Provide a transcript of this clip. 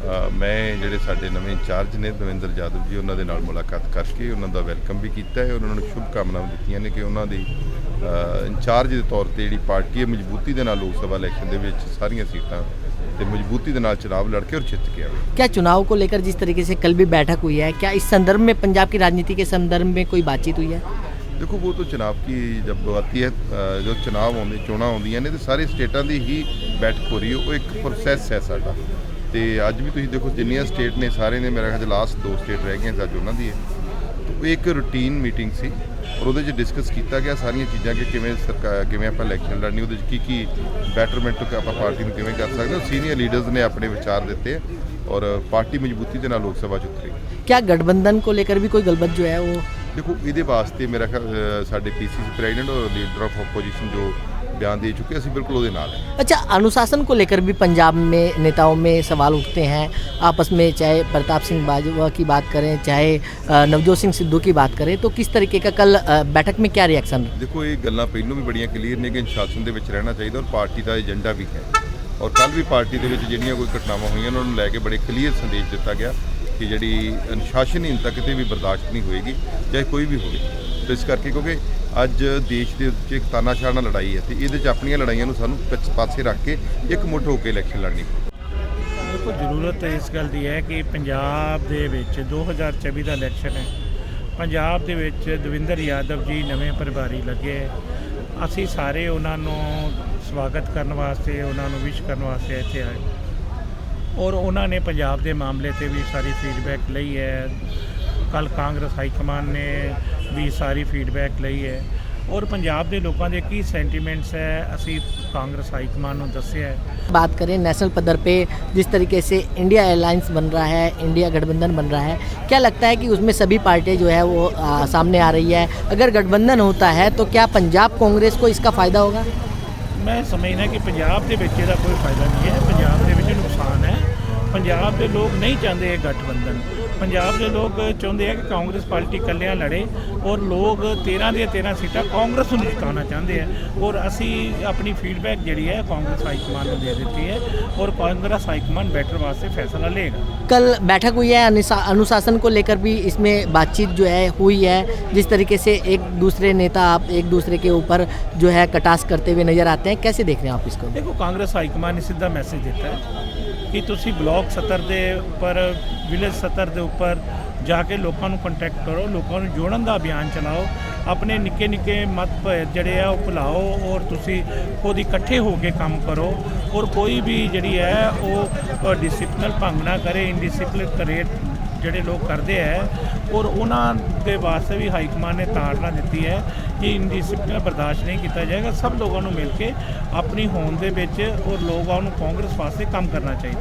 ਅ, ਮੈਂ ਜਿਹੜੇ ਸਾਡੇ ਨਵੇਂ ਇੰਚਾਰਜ ਨੇ ਦਵਿੰਦਰ ਜਾਦਵ ਜੀ ਉਹਨਾਂ ਦੇ ਨਾਲ ਮੁਲਾਕਾਤ ਕਰਕੇ ਉਹਨਾਂ ਦਾ ਵੈਲਕਮ ਵੀ ਕੀਤਾ ਹੈ ਉਹਨਾਂ ਨੂੰ ਸ਼ੁਭ ਕਾਮਨਾਵਾਂ ਦਿੱਤੀਆਂ ਨੇ ਕਿ ਉਹਨਾਂ ਦੀ ਅ, ਇੰਚਾਰਜ ਦੇ ਤੌਰ ਤੇ ਜਿਹੜੀ ਪਾਰਟੀ ਹੈ ਮਜ਼ਬੂਤੀ ਦੇ ਨਾਲ ਲੋਕ ਸਭਾ ਇਲੈਕਸ਼ਨ ਦੇ ਵਿੱਚ ਸਾਰੀਆਂ ਸੀਟਾਂ ਤੇ ਮਜ਼ਬੂਤੀ ਦੇ ਨਾਲ ਚੁਣਾਵ ਲੜ ਕੇ ਔਰ ਜਿੱਤ ਕੇ ਆਵੇ क्या चुनाव को लेकर जिस तरीके से कल भी बैठक हुई है क्या इस संदर्भ में पंजाब की राजनीति के संदर्भ में कोई बातचीत हुई है ਦੇਖੋ ਉਹ ਤਾਂ ਚੁਣਾਵ ਕੀ ਜਬ ਆਤੀ ਹੈ ਅ, ਜੋ ਚੁਣਾਵ ਆਉਂਦੇ ਚੋਣਾਂ ਆਉਂਦੀਆਂ ਨੇ ਤੇ ਸਾਰੇ ਸਟੇਟਾਂ ਦੀ ਹੀ ਬੈਠਕ ਹੋ ਰਹੀ ਹੈ ਉਹ ਇੱਕ ਪ੍ਰੋਸੈਸ ਹੈ ਸਾਡਾ ਤੇ ਅੱਜ ਵੀ ਤੁਸੀਂ ਦੇਖੋ ਜਿੰਨੀਆਂ ਸਟੇਟ ਨੇ ਸਾਰੇ ਨੇ ਮੇਰਾ ਖਿਆਲ ਲਾਸਟ ਦੋ ਸਟੇਟ ਰਹਿ ਗਈਆਂ ਅੱਜ ਉਹਨਾਂ ਦੀ ਹੈ ਤੇ ਉਹ ਇੱਕ ਰੂਟੀਨ ਮੀਟਿੰਗ ਸੀ ਔਰ ਉਹਦੇ 'ਚ ਡਿਸਕਸ ਕੀਤਾ ਗਿਆ ਸਾਰੀਆਂ ਚੀਜ਼ਾਂ ਕਿ ਕਿਵੇਂ ਸਰਕਾਰ ਕਿਵੇਂ ਆਪਾਂ ਇਲੈਕਸ਼ਨ ਲੜਨੀ ਉਹਦੇ 'ਚ ਕੀ ਕੀ ਬੈਟਰਮੈਂਟ ਆਪਾਂ ਪਾਰਟੀ ਨੂੰ ਕਿਵੇਂ ਕਰ ਸਕਦੇ ਹਾਂ ਸੀਨੀਅਰ ਲੀਡਰਸ ਨੇ ਆਪਣੇ ਵਿਚਾਰ ਦਿੱਤੇ ਹੈ ਔਰ ਪਾਰਟੀ ਮਜ਼ਬੂਤੀ ਦੇ ਨਾਲ ਲੋਕ ਸਭਾ 'ਚ ਉਤਰੀ क्या गठबंधन को लेकर भी कोई गलबत जो है वो ਦੇਖੋ ਇਹਦੇ ਵਾਸਤੇ ਮੇਰਾ ਖਿਆਲ ਅ, ਸਾਡੇ ਪੀਸੀਸੀ ਪ੍ਰੈਜ਼ੀਡੈਂਟ ਔਰ ਲੀਡਰ ਆਫ ਆਪੋਜੀਸ਼ਨ ਜੋ ਬਿਆਨ ਦੇ ਚੁੱਕੇ ਅਸੀਂ ਬਿਲਕੁਲ ਉਹਦੇ ਨਾਲ ਹੈ अच्छा अनुशासन को लेकर भी पंजाब में नेताओं में सवाल उठते हैं आपस में चाहे प्रताप सिंह बाजवा की बात करें चाहे अ, नवजोत सिंह सिद्धू की बात करें तो किस तरीके का कल अ, बैठक में क्या रिएक्शन ਦੇਖੋ ਇਹ ਗੱਲਾਂ ਪਹਿਲੋਂ ਵੀ ਬੜੀਆਂ ਕਲੀਅਰ ਨੇ ਕਿ ਅਨੁਸ਼ਾਸਨ ਦੇ ਵਿੱਚ ਰਹਿਣਾ ਚਾਹੀਦਾ ਔਰ ਪਾਰਟੀ ਦਾ ਏਜੰਡਾ ਵੀ ਹੈ ਔਰ ਕੱਲ ਵੀ ਪਾਰਟੀ ਦੇ ਵਿੱਚ ਜਿਹੜੀਆਂ ਕੋਈ ਘਟਨਾਵਾਂ ਹੋਈਆਂ ਉਹਨਾਂ ਨੂੰ ਲੈ ਕੇ ਬੜੇ ਕਲੀਅਰ ਸੰਦੇਸ਼ ਦਿੱਤਾ ਗਿਆ ਕਿ ਜਿਹੜੀ ਅਨੁਸ਼ਾਸਨਹੀਨਤਾ ਕਿਤੇ ਵੀ ਬਰਦਾਸ਼ਤ ਨਹੀਂ ਹੋਏਗੀ ਚਾਹੇ ਕੋਈ ਵੀ ਹੋਵੇ ਤੇ ਇਸ ਕਰਕੇ ਕਿਉਂਕਿ ਅੱਜ ਦੇਸ਼ ਦੇ ਉੱਤੇ ਇੱਕ ਤਾਨਾਸ਼ਾਹ ਨਾਲ ਲੜਾਈ ਹੈ ਤੇ ਇਹਦੇ 'ਚ ਆਪਣੀਆਂ ਲੜਾਈਆਂ ਨੂੰ ਸਾਨੂੰ ਪਾਸੇ ਰੱਖ ਕੇ ਇੱਕ ਮੁੱਠ ਹੋ ਕੇ ਇਲੈਕਸ਼ਨ ਲੜਨੀ ਪਊ। ਦੇਖੋ, ਜ਼ਰੂਰਤ ਇਸ ਗੱਲ ਦੀ ਹੈ ਕਿ ਪੰਜਾਬ ਦੇ ਵਿੱਚ 2024 ਦਾ ਇਲੈਕਸ਼ਨ ਹੈ। ਪੰਜਾਬ ਦੇ ਵਿੱਚ ਦਵਿੰਦਰ ਯਾਦਵ ਜੀ ਨਵੇਂ ਪ੍ਰਭਾਰੀ ਲੱਗੇ ਅਸੀਂ ਸਾਰੇ ਉਹਨਾਂ ਨੂੰ ਸਵਾਗਤ ਕਰਨ ਵਾਸਤੇ, ਉਹਨਾਂ ਨੂੰ ਵਿਸ਼ ਕਰਨ ਵਾਸਤੇ ਇੱਥੇ ਆਏ ਔਰ ਉਹਨਾਂ ਨੇ ਪੰਜਾਬ ਦੇ ਮਾਮਲੇ ਤੇ ਵੀ ਸਾਰੀ ਫੀਡਬੈਕ ਲਈ ਹੈ। ਕੱਲ ਕਾਂਗਰਸ ਹਾਈ ਕਮਾਨ ਨੇ ਵੀ ਸਾਰੀ ਫੀਡਬੈਕ ਲਈ ਹੈ ਔਰ ਪੰਜਾਬ ਦੇ ਲੋਕਾਂ ਦੇ ਕੀ ਸੈਂਟੀਮੈਂਟਸ ਹੈ ਅਸੀਂ ਕਾਂਗਰਸ ਹਾਈ ਕਮਾਨ ਨੂੰ ਦੱਸਿਆ ਹੈ बात करें नेशनल पदर पे जिस तरीके से इंडिया एयरलाइंस बन रहा है इंडिया गठबंधन बन रहा है क्या लगता है कि उसमें सभी पार्टियां जो है वो आ, सामने आ रही है अगर गठबंधन होता है तो क्या पंजाब कांग्रेस को इसका फ़ायदा होगा ਮੈਂ ਸਮਝਦਾ ਕਿ ਪੰਜਾਬ ਦੇ ਵਿੱਚ ਇਹਦਾ ਕੋਈ ਫਾਇਦਾ ਨਹੀਂ ਹੈ ਪੰਜਾਬ ਦੇ ਵਿੱਚ ਨੁਕਸਾਨ ਹੈ ਪੰਜਾਬ ਦੇ ਲੋਕ ਨਹੀਂ ਚਾਹੁੰਦੇ ਇਹ ਗਠਬੰਧਨ ਪੰਜਾਬ ਦੇ ਲੋਕ ਚਾਹੁੰਦੇ ਆ ਕਿ ਕਾਂਗਰਸ ਪਾਰਟੀ ਇਕੱਲਿਆਂ ਲੜੇ ਔਰ ਲੋਕ 13 ਦੀਆਂ 13 ਸੀਟਾਂ ਕਾਂਗਰਸ ਨੂੰ ਜਿਤਾਉਣਾ ਚਾਹੁੰਦੇ ਆ ਔਰ ਅਸੀਂ ਆਪਣੀ ਫੀਡਬੈਕ ਜਿਹੜੀ ਹੈ ਕਾਂਗਰਸ ਹਾਈ ਕਮਾਂਡ ਨੂੰ ਦੇ ਦਿੱਤੀ ਹੈ ਔਰ ਕਾਂਗਰਸ ਹਾਈ ਕਮਾਂਡ ਬੈਟਰ ਵਾਸਤੇ ਫੈਸਲਾ ਲਏਗਾ कल बैठक हुई है अनुशा- अनुशासन को लेकर भी इसमें बातचीत जो है हुई है जिस तरीके से एक दूसरे नेता आप एक दूसरे के ऊपर जो है कटास करते हुए नजर आते हैं कैसे देख रहे हैं आप इसको ਦੇਖੋ ਕਾਂਗਰਸ ਹਾਈ ਕਮਾਂਡ ਨੇ ਸਿੱਧਾ ਮੈਸੇਜ ਦਿੱਤਾ ਹੈ ਕਿ ਤੁਸੀਂ ਬਲਾਕ ਸਤਰ ਦੇ ਉੱਪਰ, ਵਿਲੇਜ ਸਤਰ ਦੇ ਉੱਪਰ ਜਾ ਕੇ ਲੋਕਾਂ ਨੂੰ ਕੰਟੈਕਟ ਕਰੋ, ਲੋਕਾਂ ਨੂੰ ਜੋੜਨ ਦਾ ਅਭਿਆਨ ਚਲਾਓ, ਆਪਣੇ ਨਿੱਕੇ ਨਿੱਕੇ ਮਤਭੇਦ ਜਿਹੜੇ ਆ ਉਹ ਭੁਲਾਓ ਔਰ ਤੁਸੀਂ ਖੁਦ ਇਕੱਠੇ ਹੋ ਕੇ ਕੰਮ ਕਰੋ ਔਰ ਕੋਈ ਵੀ ਜਿਹੜੀ ਹੈ ਉਹ ਡਿਸਪਲਿਨ ਭੰਗ ਨਾ ਕਰੇ ਇਨਡਿਸਪਲਿਨ ਕਰੇ ਜਿਹੜੇ ਲੋਕ ਕਰਦੇ ਹੈ ਔਰ ਉਹਨਾਂ ਦੇ ਵਾਸਤੇ ਵੀ ਹਾਈ ਕਮਾਂਡ ਨੇ ਤਾੜਨਾ ਦਿੱਤੀ ਹੈ ਕਿ ਇਨਡਿਸਪਲਿਨ ਬਰਦਾਸ਼ਤ ਨਹੀਂ ਕੀਤਾ ਜਾਏਗਾ। ਸਭ ਲੋਕਾਂ ਨੂੰ ਮਿਲ ਕੇ ਆਪਣੀ ਹੋਂਦ ਦੇ ਵਿੱਚ ਔਰ ਲੋਕਾਂ ਨੂੰ ਕਾਂਗਰਸ ਵਾਸਤੇ ਕੰਮ ਕਰਨਾ ਚਾਹੀਦਾ।